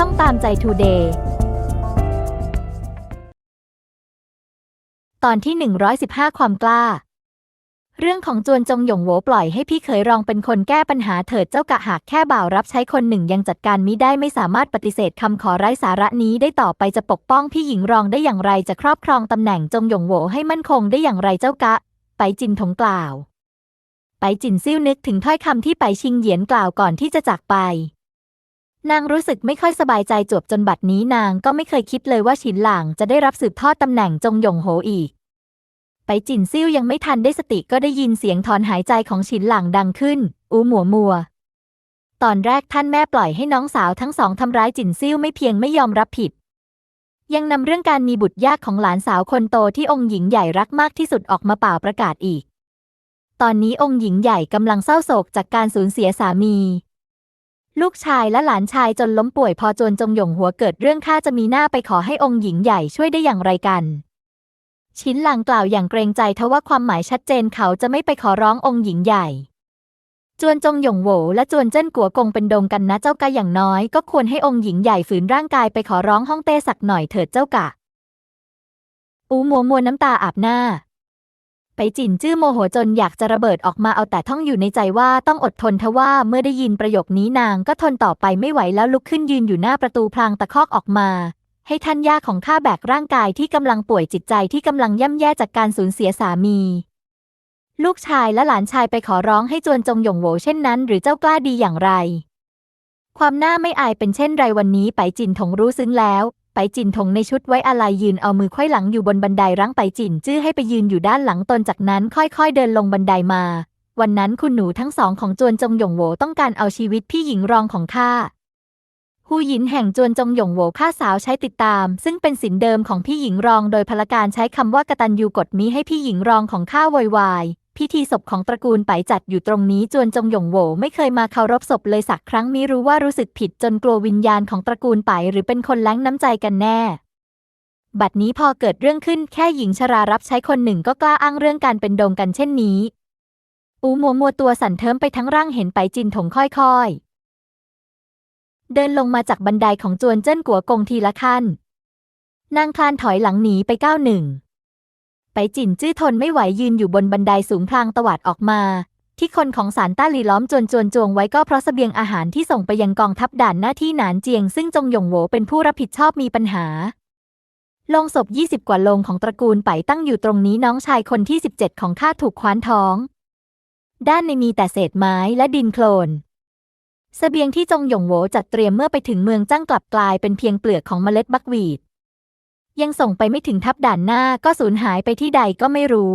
ช่องตามใจทูเดย์ตอนที่ 115 ความกล้า เรื่องของจวนจงหยงโหวปล่อยให้พี่เขยรองเป็นคนแก้ปัญหาเถิดเจ้ากะหากแค่บ่าวรับใช้คนหนึ่งยังจัดการมิได้ไม่สามารถปฏิเสธคำขอไร้สาระนี้ได้ต่อไปจะปกป้องพี่หญิงรองได้อย่างไรจะครอบครองตำแหน่งจงหยงโหวให้มั่นคงได้อย่างไรเจ้ากะ ไปจินถงกล่าว ไปจินซิ่วนึกถึงถ้อยคำที่ไปชิงเหยียนกล่าวก่อนที่จะจากไป นางรู้สึกไม่ค่อยสบายใจจวบจนบัดนี้นางก็ไม่เคยคิดเลยว่าฉินหลางจะได้รับสืบทอดตำแหน่งจงหยงโหอีก ไปจินซิ่วยังไม่ทันได้สติก็ได้ยินเสียงถอนหายใจของฉินหลางดังขึ้น อูหมัวมัว ตอนแรกท่านแม่ปล่อยให้น้องสาวทั้งสองทำร้ายจินซิ่วไม่เพียงไม่ยอมรับผิด ยังนำเรื่องการมีบุตรยากของหลานสาวคนโตที่องค์หญิงใหญ่รักมากที่สุดออกมาเป่าประกาศอีก ตอนนี้องค์หญิงใหญ่กำลังเศร้าโศกจากการสูญเสียสามี ลูกชายและหลานชายจนล้มป่วยพอจนจงหยงหัวเกิดเรื่องข้าจะมีหน้าไปขอให้องค์หญิงใหญ่ช่วยได้อย่างไรกัน ชิ้นหลังกล่าวอย่างเกรงใจทว่าความหมายชัดเจนเขาจะไม่ไปขอร้ององค์หญิงใหญ่ จวนจงหยงโหวและจวนเจิ้นกัวกงเป็นดงกันนะเจ้ากะอย่างน้อยก็ควรให้องค์หญิงใหญ่ฝืนร่างกายไปขอร้องห้องเต้สักหน่อยเถิดเจ้ากะ อูมัวมัวน้ำตาอาบหน้า ไปจินจื้อโมโหจนอยากจะระเบิดออกมาเอาแต่ท่องอยู่ในใจว่าต้องอดทนทว่าเมื่อได้ยินประโยคนี้นางก็ทนต่อไปไม่ไหวแล้วลุกขึ้นยืนอยู่หน้าประตูพลางตะคอกออกมา ให้ท่านย่าของข้าแบกร่างกายที่กำลังป่วยจิตใจที่กำลังย่ำแย่จากการสูญเสียสามี ลูกชายและหลานชายไปขอร้องให้จวนจงหยงโหวเช่นนั้น หรือเจ้ากล้าดีอย่างไร ความหน้าไม่อายเป็นเช่นไรวันนี้ไปจินถงรู้ซึ้งแล้ว ไปจินถงในชุดไว้อาลัยยืนเอามือควยหลังอยู่บนบันไดรั้งไปจินจื้อให้ไปยืนอยู่ด้านหลังตนจากนั้นค่อยๆเดินลงบันไดมา วันนั้นคุณหนูทั้งสองของจวนจงหยงโหวต้องการเอาชีวิตพี่หญิงรองของข้าฮูหยินแห่งจวนจงหยงโหวข้าสาวใช้ติดตาม ซึ่งเป็นสินเดิมของพี่หญิงรองโดยพลการใช้คำว่ากตัญญูกดมิให้พี่หญิงรองของข้าโวยวาย พิธีศพของตระกูลไปจัดอยู่ตรงนี้จวนจงหยงโหวไม่เคยมาเคารพศพเลยสักครั้งมิรู้ว่ารู้สึกผิดจนกลัววิญญาณของตระกูลไปหรือเป็นคนล้างน้ำใจกันแน่ บัดนี้พอเกิดเรื่องขึ้นแค่หญิงชรารับใช้คนหนึ่งก็กล้าอ้างเรื่องการเป็นโดงกันเช่นนี้ อูมัวมัวตัวสั่นเทิมไปทั้งร่างเห็นไปจินถงค่อยๆ เดินลงมาจากบันไดของจวนเจิ้นกัวกงทีละขั้น นางคลานถอยหลังหนีไปก้าวหนึ่ง ไปจินจื้อทนไม่ไหวยืนอยู่บนบันไดสูงพลางตวัดออกมา ที่คนของสารต้าหลีล้อมจนจวนจวงไว้ก็เพราะเสบียงอาหารที่ส่งไปยังกองทัพด่านหน้าที่หนานเจียง ซึ่งจงหยงโหวเป็นผู้รับผิดชอบมีปัญหาโลงศพ 20 กว่าโลงของตระกูลไปตั้งอยู่ตรงนี้น้องชายคนที่ 17 ของข้าถูกคว้านท้อง ด้านในมีแต่เศษไม้และดินโคลนเสบียงที่จงหยงโหวจัดเตรียมเมื่อไปถึงเมืองจ้างกลับกลายเป็นเพียงเปลือกของเมล็ดบักวีด ยังส่งไปไม่ถึงทัพด่านหน้าก็สูญหายไปที่ใดก็ไม่รู้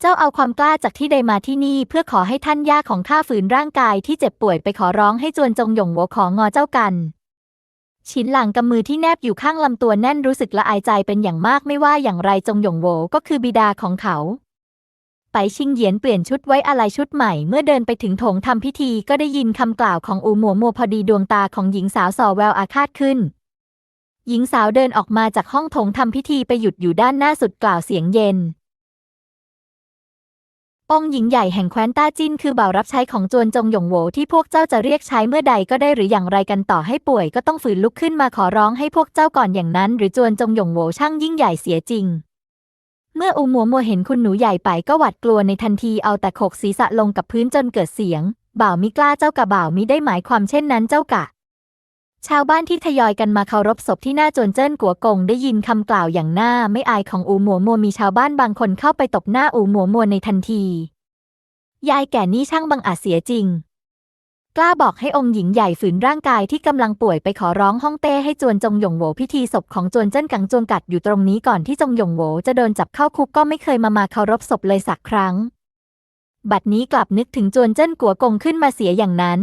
เจ้าเอาความกล้าจากที่ใดมาที่นี่เพื่อขอให้ท่านย่าของข้าฝืนร่างกายที่เจ็บป่วยไปขอร้องให้จวนจงหยงโหวของงอเจ้ากัน ชินหลังกำมือที่แนบอยู่ข้างลำตัวแน่นรู้สึกละอายใจเป็นอย่างมากไม่ว่าอย่างไรจงหยงโวก็คือบิดาของเขาไปชิงเหยียนเปลี่ยนชุดไว้อะไรชุดใหม่เมื่อเดินไปถึงโถงทำพิธีก็ได้ยินคำกล่าวของอูหมัวมัวพอดีดวงตาของหญิงสาวส่อแววอาฆาตขึ้น หญิงสาวเดินออกมาจากห้องถงทำพิธีไปหยุดอยู่ด้านหน้าสุดกล่าวเสียงเย็น องค์หญิงใหญ่แห่งแคว้นต้าจินคือบ่าวรับใช้ของจวนจงหยงโหวที่พวกเจ้าจะเรียกใช้เมื่อใดก็ได้หรืออย่างไรกันต่อให้ป่วยก็ต้องฝืนลุกขึ้นมาขอร้องให้พวกเจ้าก่อนอย่างนั้น หรือจวนจงหยงโหวช่างยิ่งใหญ่เสียจริงเมื่ออูมัวมัวเห็นคุณหนูใหญ่ไปก็หวาดกลัวในทันทีเอาแต่โขกศีรษะลงกับพื้นจนเกิดเสียง บ่าวมิกล้าเจ้ากะบ่าวมิได้หมายความเช่นนั้นเจ้ากะ ชาวบ้านที่ทยอยกันมาเคารพศพที่หน้าจวนเจิ้นกัวกงได้ยินคำกล่าวอย่างหน้าไม่อายของอูหมัวมัวมีชาวบ้านบางคนเข้าไปตบหน้าอูหมัวมัวในทันที ยายแก่นี่ช่างบังอาจเสียจริง กล้าบอกให้องค์หญิงใหญ่ฝืนร่างกายที่กำลังป่วยไปขอร้องฮ่องเต้ให้จวนจงหยงโหวพิธีศพของจวนเจิ้นกังจวงกัดอยู่ตรงนี้ก่อนที่จงหยงโหวจะโดนจับเข้าคุกก็ไม่เคยมามาเคารพศพเลยสักครั้ง บัดนี้กลับนึกถึงจวนเจิ้นกัวกงขึ้นมาเสียอย่างนั้น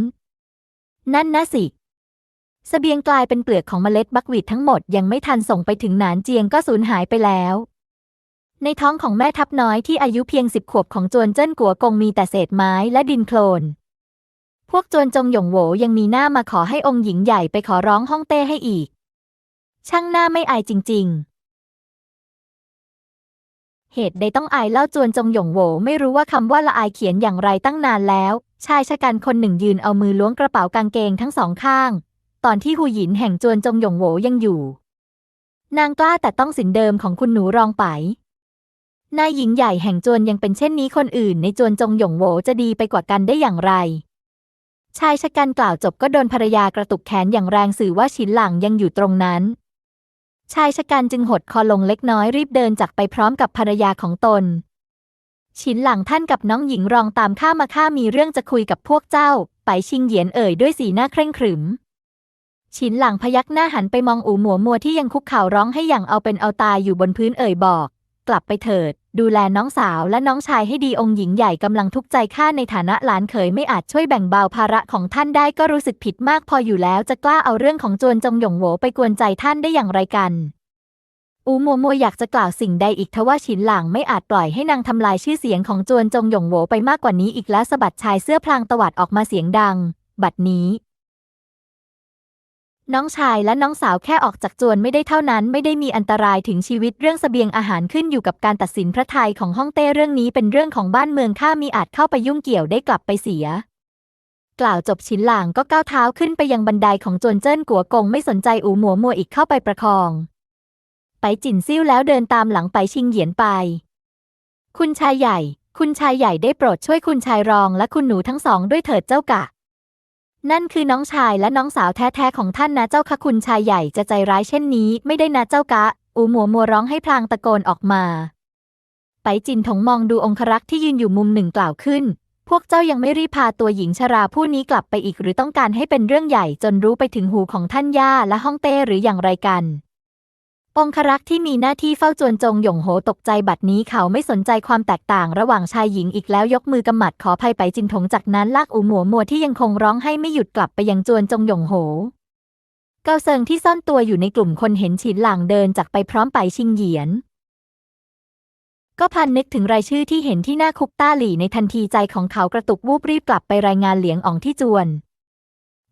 นั่นนะสิ เสบียงกลายเป็นเปลือกของเมล็ดบักวีดทั้งหมดยังไม่ทันส่งไปถึงหนานเจียงก็สูญหายไปแล้ว ในท้องของแม่ทัพน้อยที่อายุเพียงสิบขวบของจวนเจิ้นกัวกงมีแต่เศษไม้และดินโคลน พวกจวนจงหยงโหวยังมีหน้ามาขอให้องค์หญิงใหญ่ไปขอร้องฮ่องเต้ให้อีก ช่างหน้าไม่อายจริง ๆ เหตุใดต้องอายเล่าจวนจงหยงโหวไม่รู้ว่าคำว่าละอายเขียนอย่างไรตั้งนานแล้ว ชายชะกันคนหนึ่งยืนเอามือล้วงกระเป๋ากางเกงทั้งสองข้าง ตอนที่หูหยินแห่งจวนจงหยงโหวยังอยู่ นางกล้าแต่ต้องสินเดิมของคุณหนูรองไปนายหญิงใหญ่แห่งจวนยังเป็นเช่นนี้คนอื่นในจวนจงหยงโหวจะดีไปกว่ากันได้อย่างไร ชายชะกันกล่าวจบก็โดนภรรยากระตุกแขนอย่างแรงสื่อว่าฉินหลังยังอยู่ตรงนั้น ชายชะกันจึงหดคอลงเล็กน้อยรีบเดินจากไปพร้อมกับภรรยาของตนฉินหลังท่านกับน้องหญิงรองตามข้ามาข้ามีเรื่องจะคุยกับพวกเจ้า ไปชิงเหยียนเอ่ยด้วยสีหน้าเคร่งขรึม ฉินหลังพยักหน้าหันไปมองอูหมัวมัวที่ยังคุกเข่าร้องให้อย่างเอาเป็นเอาตายอยู่บนพื้นเอ่ยบอก กลับไปเถิด ดูแลน้องสาวและน้องชายให้ดีองค์หญิงใหญ่กำลังทุกข์ใจข้าในฐานะหลานเขยไม่อาจช่วยแบ่งเบาภาระของท่านได้ก็รู้สึกผิดมากพออยู่แล้วจะกล้าเอาเรื่องของจวนจงหยงโหวไปกวนใจท่านได้อย่างไรกันอูมัวมัวอยากจะกล่าวสิ่งใดอีกทว่าฉินหลางไม่อาจปล่อยให้นางทำลายชื่อเสียงของจวนจงหยงโหวไปมากกว่านี้อีกแล้วสะบัดชายเสื้อพลางตวัดออกมาเสียงดัง บัดนี้ น้องชายและน้องสาวแค่ออกจากจวนไม่ได้เท่านั้นไม่ได้มีอันตรายถึงชีวิตเรื่องเสบียงอาหารขึ้นอยู่กับการตัดสินพระทัยของฮ่องเต้เรื่องนี้เป็นเรื่องของบ้านเมืองข้ามีอาจเข้าไปยุ่งเกี่ยวได้กลับไปเสีย กล่าวจบฉินหลางก็ก้าวเท้าขึ้นไปยังบันไดของจวนเจิ้นกัวกงไม่สนใจอูหมัวมัวอีกเข้าไปประคอง ไปจินซิ่วแล้วเดินตามหลังไปชิงเหยียนไป คุณชายใหญ่ คุณชายใหญ่ได้โปรดช่วยคุณชายรองและคุณหนูทั้งสองด้วยเถิดเจ้ากะ นั่นคือน้องชายและน้องสาวแท้ๆของท่านนะเจ้าค่ะคุณชายใหญ่จะใจร้ายเช่นนี้ ไม่ได้นะเจ้ากะ อูหมัวมัวร้องให้พลางตะโกนออกมา ไปจินถงมองดูองครักษ์ที่ยืนอยู่มุมหนึ่งกล่าวขึ้น พวกเจ้ายังไม่รีบพาตัวหญิงชราผู้นี้กลับไปอีกหรือต้องการให้เป็นเรื่องใหญ่จนรู้ไปถึงหูของท่านย่าและฮ่องเต้หรืออย่างไรกัน องครักษ์ที่มีหน้าที่เฝ้าจวนจงหยงโหตกใจบัดนี้เขาไม่สนใจความแตกต่างระหว่างชายหญิงอีกแล้วยกมือกำหมัดขอภัยไปจินถงจากนั้นลากอูหมัวมัวที่ยังคงร้องให้ไม่หยุดกลับไปยังจวนจงหยงโห เกาเซิงที่ซ่อนตัวอยู่ในกลุ่มคนเห็นฉินหลางเดินจากไปพร้อมไปชิงเหยียน ก็พันนึกถึงรายชื่อที่เห็นที่หน้าคุกต้าหลี่ในทันทีใจของเขากระตุกวูบรีบกลับไปรายงานเหลียงอ๋องที่จวน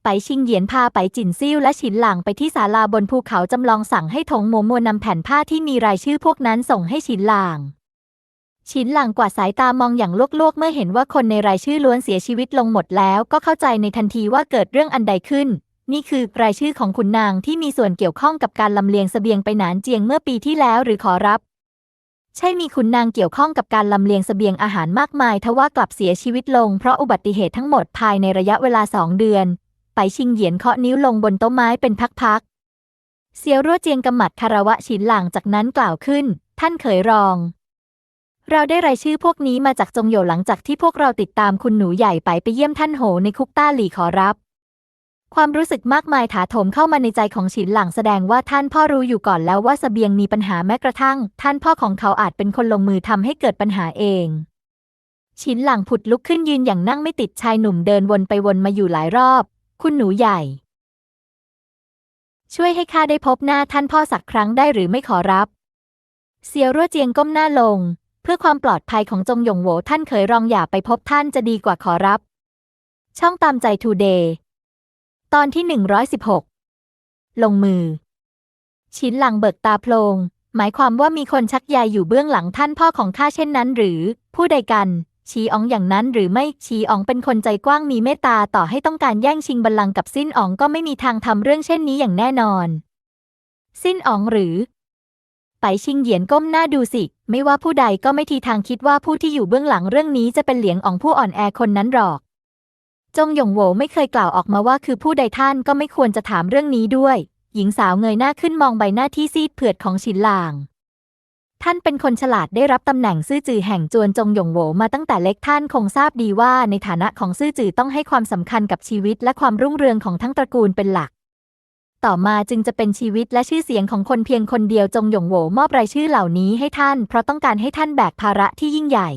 ไปชิงเหยียนพาไปจินซิ่วและฉินหลางไปที่ศาลาบนภูเขาจำลองสั่งให้ถงโมมวนำแผ่นผ้าที่มีรายชื่อพวกนั้นส่งให้ฉินหลางฉินหลางกวาดสายตามองอย่างลวกๆ เมื่อเห็นว่าคนในรายชื่อล้วนเสียชีวิตลงหมดแล้ว ก็เข้าใจในทันทีว่าเกิดเรื่องอันใดขึ้น นี่คือรายชื่อของขุนนางที่มีส่วนเกี่ยวข้องกับการลำเลียงเสบียงไปหนานเจียงเมื่อปีที่แล้วหรือขอรับ ใช่มีขุนนางเกี่ยวข้องกับการลำเลียงเสบียงอาหารมากมาย ทว่ากลับเสียชีวิตลงเพราะอุบัติเหตุทั้งหมดภายในระยะเวลาสองเดือน ไปชิงเหยียนเคาะนิ้วลงบนโต๊ะไม้เป็นพักๆ เซียวรั่วเจียงกำหมัดคารวะฉินหลางจากนั้นกล่าวขึ้น ท่านเขยรอง เราได้รายชื่อพวกนี้มาจากจงโหยหลังจากที่พวกเราติดตามคุณหนูใหญ่ไปไปเยี่ยมท่านโหในคุกต้าหลี่ขอรับ ความรู้สึกมากมายถาโถมเข้ามาในใจของฉินหลังแสดงว่าท่านพ่อรู้อยู่ก่อนแล้วว่าเสบียงมีปัญหาแม้กระทั่ง ท่านพ่อของเขาอาจเป็นคนลงมือทำให้เกิดปัญหาเองฉินหลังผุดลุกขึ้นยืนอย่างนั่งไม่ติดชายหนุ่มเดินวนไปวนมาอยู่หลายรอบ คุณหนูใหญ่ ช่วยให้ข้าได้พบหน้าท่านพ่อสักครั้งได้หรือไม่ขอรับ เซียวรั่วเจียงก้มหน้าลง เพื่อความปลอดภัยของจงหยงโหวท่านเคยรองอย่าไปพบท่านจะดีกว่าขอรับ ช่องตามใจทูเดย์ตอนที่ 116 ลงมือ ชิ้นหลังเบิกตาโพลงหมายความว่ามีคนชักใยอยู่เบื้องหลังท่านพ่อของข้าเช่นนั้นหรือ ผู้ใดกัน ชีอองอย่างนั้นหรือไม่ชีอองเป็นคนใจกว้างมีเมตตาต่อให้ต้องการแย่งชิงบัลลังก์กับสิ้นอองก็ไม่มีทางทำเรื่องเช่นนี้อย่างแน่นอน สิ้นอองหรือ ไปชิงเหยียนก้มหน้าดูสิ ไม่ว่าผู้ใดก็ไม่ทีทางคิดว่าผู้ที่อยู่เบื้องหลังเรื่องนี้จะเป็นเหลียงอองผู้อ่อนแอคนนั้นหรอก จงหยงโหวไม่เคยกล่าวออกมาว่าคือผู้ใดท่านก็ไม่ควรจะถามเรื่องนี้ด้วย หญิงสาวเงยหน้าขึ้นมองใบหน้าที่ซีดเผือดของฉินหลาง ท่านเป็นคนฉลาดได้รับตำแหน่งซื่อจือแห่งจวนจงหยงโหวมาตั้งแต่เล็กท่านคงทราบดีว่าในฐานะของซื่อจือต้องให้ความสำคัญกับชีวิตและความรุ่งเรืองของทั้งตระกูลเป็นหลัก ต่อมาจึงจะเป็นชีวิตและชื่อเสียงของคนเพียงคนเดียวจงหยงโหวมอบรายชื่อเหล่านี้ให้ท่าน เพราะต้องการให้ท่านแบกภาระที่ยิ่งใหญ่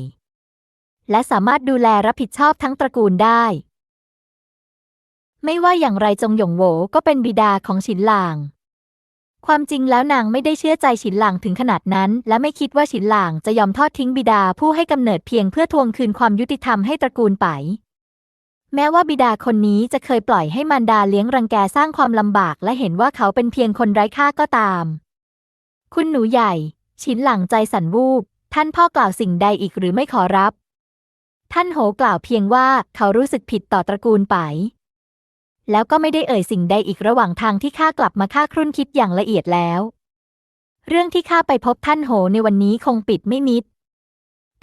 และสามารถดูแลรับผิดชอบทั้งตระกูลได้ ไม่ว่าอย่างไรจงหยงโหวก็เป็นบิดาของฉินหลาง ความจริงแล้วนางไม่ได้เชื่อใจฉินหลางถึงขนาดนั้น และไม่คิดว่าฉินหลางจะยอมทอดทิ้งบิดาผู้ให้กำเนิดเพียงเพื่อทวงคืนความยุติธรรมให้ตระกูลไป แม้ว่าบิดาคนนี้จะเคยปล่อยให้มารดาเลี้ยงรังแกสร้างความลำบาก และเห็นว่าเขาเป็นเพียงคนไร้ค่าก็ตาม คุณหนูใหญ่ ฉินหลังใจสั่นวูบ ท่านพ่อกล่าวสิ่งใดอีกหรือไม่ขอรับ ท่านโหกล่าวเพียงว่าเขารู้สึกผิดต่อตระกูลไป แล้วก็ไม่ได้เอ่ยสิ่งใดอีกระหว่างทางที่ข้ากลับมาข้าครุ่นคิดอย่างละเอียดแล้ว เรื่องที่ข้าไปพบท่านโหในวันนี้คงปิดไม่มิด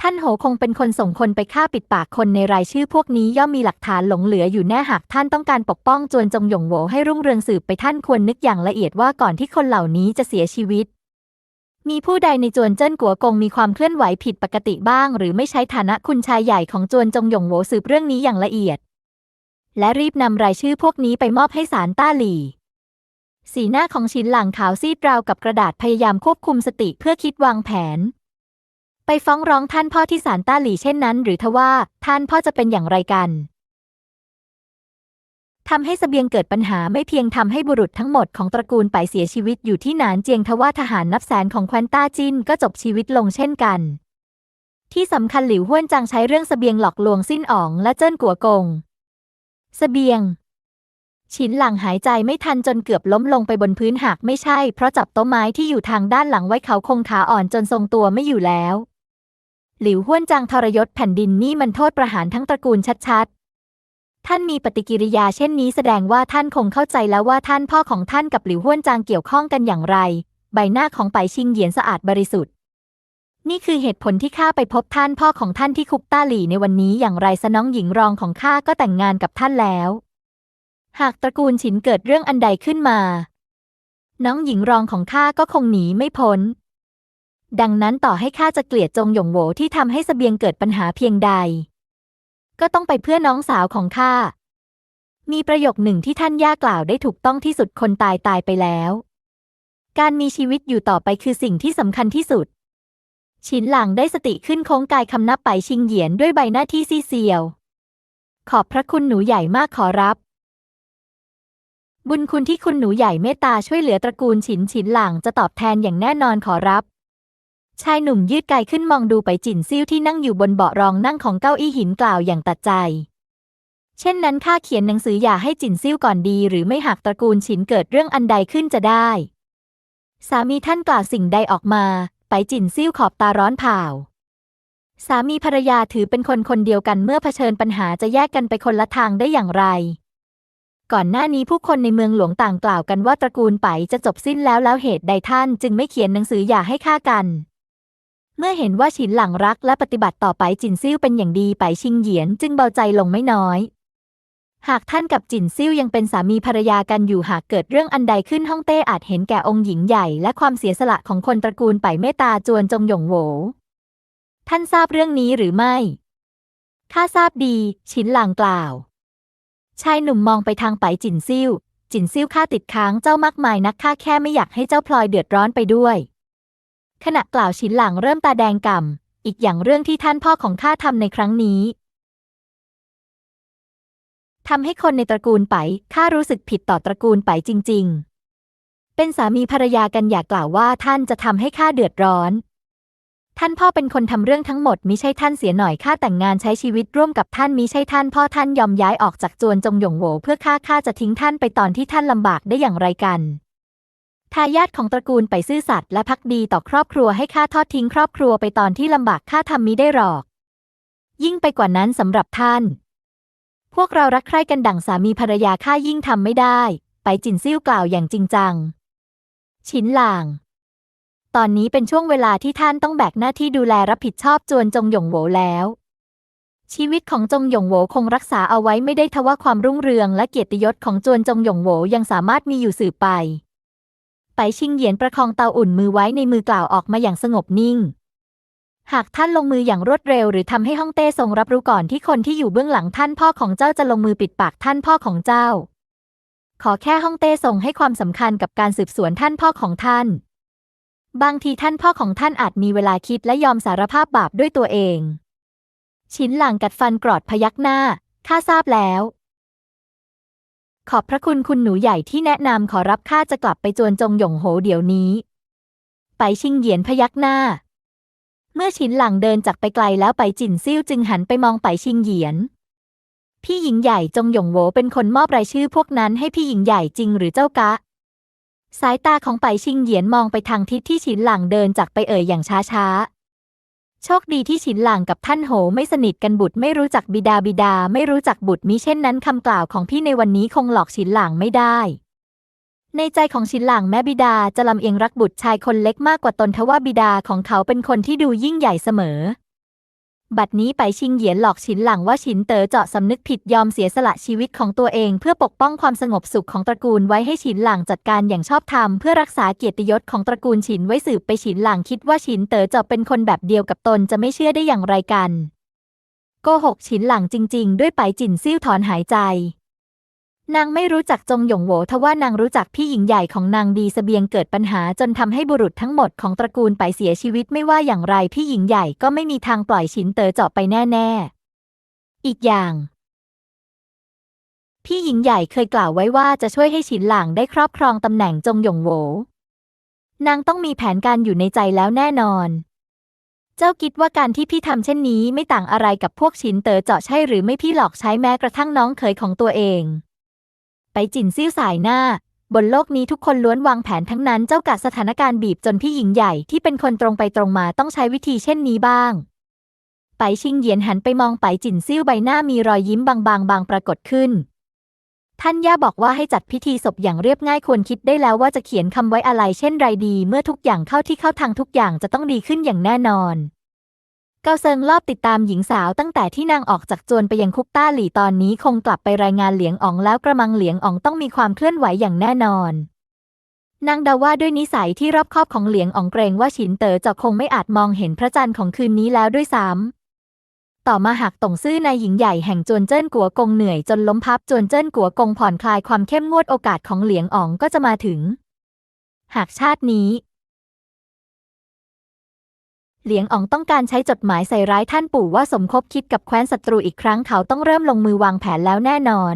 ท่านโหคงเป็นคนส่งคนไปฆ่าปิดปากคนในรายชื่อพวกนี้ย่อมมีหลักฐานหลงเหลืออยู่แน่หากท่านต้องการปกป้องจวนจงหยงโหวให้รุ่งเรืองสืบไปท่านควรนึกอย่างละเอียดว่าก่อนที่คนเหล่านี้จะเสียชีวิตมีผู้ใดในจวนเจิ้นกัวกงมีความเคลื่อนไหวผิดปกติบ้าง หรือไม่ใช้ฐานะคุณชายใหญ่ของจวนจงหยงโหวสืบเรื่องนี้อย่างละเอียด และรีบนำรายชื่อพวกนี้ไปมอบให้ศาลต้าหลี่ สีหน้าของชินหลังขาวซีดราวกับกระดาษพยายามควบคุมสติเพื่อคิดวางแผน ไปฟ้องร้องท่านพ่อที่ศาลต้าหลี่เช่นนั้น หรือทว่าท่านพ่อจะเป็นอย่างไรกันทำให้สเสบียงเกิดปัญหาไม่เพียงทำให้บุรุษทั้งหมดของตระกูลไปเสียชีวิตอยู่ที่หนานเจียงทว่าทหารนับแสนของแควนต้าจินก็จบชีวิตลงเช่นกัน ที่สำคัญหลิวห้วนจางใช้เรื่องสเสบียงหลอกลวงสิ้นอ๋องและเจิ้นกัวกง สเสบียง ฉินหลังหายใจไม่ทันจนเกือบล้มลงไปบนพื้นหากไม่ใช่ เพราะจับโต๊ะไม้ที่อยู่ทางด้านหลังไว้เขาคงขาอ่อนจนทรงตัวไม่อยู่แล้ว หลิวห้วนจางทรยศแผ่นดินนี่มันโทษประหารทั้งตระกูลชัดๆ ท่านมีปฏิกิริยาเช่นนี้แสดงว่าท่านคงเข้าใจแล้วว่าท่านพ่อของท่านกับหลิวห้วนจางเกี่ยวข้องกันอย่างไร ใบหน้าของไปชิงเหยียนสะอาดบริสุทธิ์ นี่คือเหตุผลที่ข้าไปพบท่านพ่อของท่านที่คุกต้าหลี่ในวันนี้อย่างไรซะน้องหญิงรองของข้าก็แต่งงานกับท่านแล้ว หากตระกูลฉินเกิดเรื่องอันใดขึ้นมา น้องหญิงรองของข้าก็คงหนีไม่พ้น ดังนั้นต่อให้ข้าจะเกลียดจงหยงโหวที่ทำให้สเสบียงเกิดปัญหาเพียงใด ก็ต้องไปเพื่อน้องสาวของข้า มีประโยคหนึ่งที่ท่านย่ากล่าวได้ถูกต้องที่สุดคนตายตายไปแล้ว การมีชีวิตอยู่ต่อไปคือสิ่งที่สำคัญที่สุด ฉินหลังได้สติขึ้นโค้งกายคำนับไปชิงเหยียนด้วยใบหน้าที่ซีเซียว ขอบพระคุณหนูใหญ่มากขอรับ บุญคุณที่คุณหนูใหญ่เมตตาช่วยเหลือตระกูลฉินฉินหลังจะตอบแทนอย่างแน่นอนขอรับ ชายหนุ่มยืดกายขึ้นมองดูไปจินซิ่วที่นั่งอยู่บนเบาะรองนั่งของเก้าอี้หินกล่าวอย่างตัดใจ เช่นนั้นข้าเขียนหนังสืออย่าให้จินซิ่วก่อนดี หรือไม่หากตระกูลฉินเกิดเรื่องอันใดขึ้นจะได้สามีท่านกล่าวสิ่งใดออกมา ไปจินซิ่วขอบตาร้อนเผาสามีภรรยาถือเป็นคนคนเดียวกันเมื่อเผชิญปัญหาจะแยกกันไปคนละทางได้อย่างไร ก่อนหน้านี้ผู้คนในเมืองหลวงต่างกล่าวกันว่าตระกูลไปจะจบสิ้นแล้วแล้วเหตุใดท่านจึงไม่เขียนหนังสืออย่าให้ฆ่ากัน เมื่อเห็นว่าฉินหลังรักและปฏิบัติต่อไปจินซิ่วเป็นอย่างดีไปชิงเหยียนจึงเบาใจลงไม่น้อย หากท่านกับจินซิ่วยังเป็นสามีภรรยากันอยู่หากเกิดเรื่องอันใดขึ้นฮ่องเต้อาจเห็นแก่องค์หญิงใหญ่และความเสียสละของคนตระกูลไปเมตตาจวนจงหยงโหวท่านทราบเรื่องนี้หรือไม่ข้าทราบดีฉินหลางกล่าว ชายหนุ่มมองไปทางไปจินซิ่วจินซิ่วข้าติดค้างเจ้ามากมายนักข้าแค่ไม่อยากให้เจ้าพลอยเดือดร้อนไปด้วย ขณะกล่าวฉินหลางเริ่มตาแดงก่ำอีกอย่างเรื่องที่ท่านพ่อของข้าทำในครั้งนี้ ทำให้คนในตระกูลไปข้ารู้สึกผิดต่อตระกูลไปจริง ๆ เป็นสามีภรรยากันอย่ากล่าวว่าท่านจะทำให้ข้าเดือดร้อน ท่านพ่อเป็นคนทำเรื่องทั้งหมดมิใช่ท่านเสียหน่อยข้าแต่งงานใช้ชีวิตร่วมกับท่านมิใช่ท่านพ่อท่านยอมย้ายออกจากจวนจงหยงโหวเพื่อข้าข้าจะทิ้งท่านไปตอนที่ท่านลำบากได้อย่างไรกันทายาทของตระกูลไปซื่อสัตย์และพักดีต่อครอบครัวให้ข้าทอดทิ้งครอบครัวไปตอนที่ลำบากข้าทำมิได้หรอก ยิ่งไปกว่านั้นสำหรับท่าน พวกเรารักใคร่กันดั่งสามีภรรยาข้ายิ่งทำไม่ได้ ไปจินซิ่วกล่าวอย่างจริงจัง ชินหลาง ตอนนี้เป็นช่วงเวลาที่ท่านต้องแบกหน้าที่ดูแลรับผิดชอบจวนจงหยงโหวแล้ว ชีวิตของจงหยงโหวคงรักษาเอาไว้ไม่ได้ทว่าความรุ่งเรืองและเกียรติยศของจวนจงหยงโหวยังสามารถมีอยู่สืบไป ไปชิงเหยียนประคองเตาอุ่นมือไว้ในมือกล่าวออกมาอย่างสงบนิ่ง หากท่านลงมืออย่างรวดเร็ว หรือทำให้ฮ่องเต้ทรงรับรู้ก่อนที่คนที่อยู่เบื้องหลังท่านพ่อของเจ้าจะลงมือปิดปากท่านพ่อของเจ้า ขอแค่ฮ่องเต้ทรงให้ความสำคัญกับการสืบสวนท่านพ่อของท่าน บางทีท่านพ่อของท่านอาจมีเวลาคิดและยอมสารภาพบาปด้วยตัวเอง ชิ้นหลังกัดฟันกรอดพยักหน้าข้าทราบแล้ว ขอบพระคุณคุณหนูใหญ่ที่แนะนำขอรับข้าจะกลับไปจวนจงหยงโหเดี๋ยวนี้ ไปชิงเหยียนพยักหน้า เมื่อชินหลังเดินจากไปไกลแล้วไปจินซิ่วจึงหันไปมองไปชิงเหยียน พี่หญิงใหญ่จงหยงโหวเป็นคนมอบรายชื่อพวกนั้นให้พี่หญิงใหญ่จริงหรือเจ้ากะ สายตาของไปชิงเหยียนมองไปทางทิศที่ฉินหลังเดินจากไปเอ่ยอย่างช้าโชคดีที่ฉินหลางกับท่านโหไม่สนิทกันบุตรไม่รู้จักบิดาบิดาไม่รู้จักบุตรมิเช่นนั้นคำกล่าวของพี่ในวันนี้คงหลอกฉินหลางไม่ได้ ในใจของฉินหลางแม้บิดาจะลำเอียงรักบุตรชายคนเล็กมากกว่าตนทว่าบิดาของเขาเป็นคนที่ดูยิ่งใหญ่เสมอ บัดนี้ไปชิงเหยียนหลอกฉินหลังว่าฉินเต๋อเจาะสำนึกผิดยอมเสียสละชีวิตของตัวเอง เพื่อปกป้องความสงบสุขของตระกูลไว้ให้ฉินหลังจัดการอย่างชอบธรรมเพื่อรักษาเกียรติยศของตระกูลฉินไว้สืบไปฉินหลังคิดว่าฉินเต๋อเจาะเป็นคนแบบเดียวกับตนจะไม่เชื่อได้อย่างไรกันโกหกฉินหลังจริง ๆ ด้วยไปจินซิ่วถอนหายใจ นางไม่รู้จักจงหยงโหวทว่านางรู้จักพี่หญิงใหญ่ของนางดีเสบียงเกิดปัญหาจนทำให้บุรุษทั้งหมดของตระกูลไปเสียชีวิตไม่ว่าอย่างไรพี่หญิงใหญ่ก็ไม่มีทางปล่อยฉินเต๋อเจาะไปแน่ ๆ อีกอย่าง พี่หญิงใหญ่เคยกล่าวไว้ว่าจะช่วยให้ฉินหลางได้ครอบครองตำแหน่งจงหยงโหวนางต้องมีแผนการอยู่ในใจแล้วแน่นอน เจ้าคิดว่าการที่พี่ทำเช่นนี้ไม่ต่างอะไรกับพวกฉินเต๋อเจาะใช่หรือไม่พี่หลอกใช้แม้กระทั่งน้องเขยของตัวเอง ไปจินซิ่วสายหน้า บนโลกนี้ทุกคนล้วนวางแผนทั้งนั้นเจ้ากะสถานการณ์บีบจนพี่หญิงใหญ่ที่เป็นคนตรงไปตรงมาต้องใช้วิธีเช่นนี้บ้าง ไปชิงเหยียนหันไปมองไปจินซิ่วใบหน้ามีรอยยิ้มบางๆบางปรากฏขึ้นท่านย่าบอกว่าให้จัดพิธีศพอย่างเรียบง่ายควรคิดได้แล้วว่าจะเขียนคำไว้อะไรเช่นไรดี เมื่อทุกอย่างเข้าที่เข้าทางทุกอย่างจะต้องดีขึ้นอย่างแน่นอน เกาเซิงรอบติดตามหญิงสาวตั้งแต่ที่นางออกจากจวนไปยังคุกต้าหลี่ตอนนี้คงกลับไปรายงานเหลียงอ๋องแล้วกระมังเหลียงอ๋องต้องมีความเคลื่อนไหวอย่างแน่นอน นางเดาว่าด้วยนิสัยที่รอบคอบของเหลียงอ๋องเกรงว่าฉินเต๋อจะคงไม่อาจมองเห็นพระจันทร์ของคืนนี้แล้วด้วยซ้ำต่อมาหากตงซื่อนายหญิงใหญ่แห่งจวนเจิ้นกัวกงเหนื่อยจนล้มพับจวนเจิ้นกัวกงผ่อนคลายความเข้มงวดโอกาสของเหลียงอ๋องก็จะมาถึง หากชาตินี้ เหลียงอ๋องต้องการใช้จดหมายใส่ร้ายท่านปู่ว่าสมคบคิดกับแคว้นศัตรูอีกครั้งเขาต้องเริ่มลงมือวางแผนแล้วแน่นอน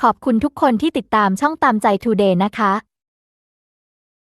ขอบคุณทุกคนที่ติดตามช่องตามใจทูเดย์นะคะ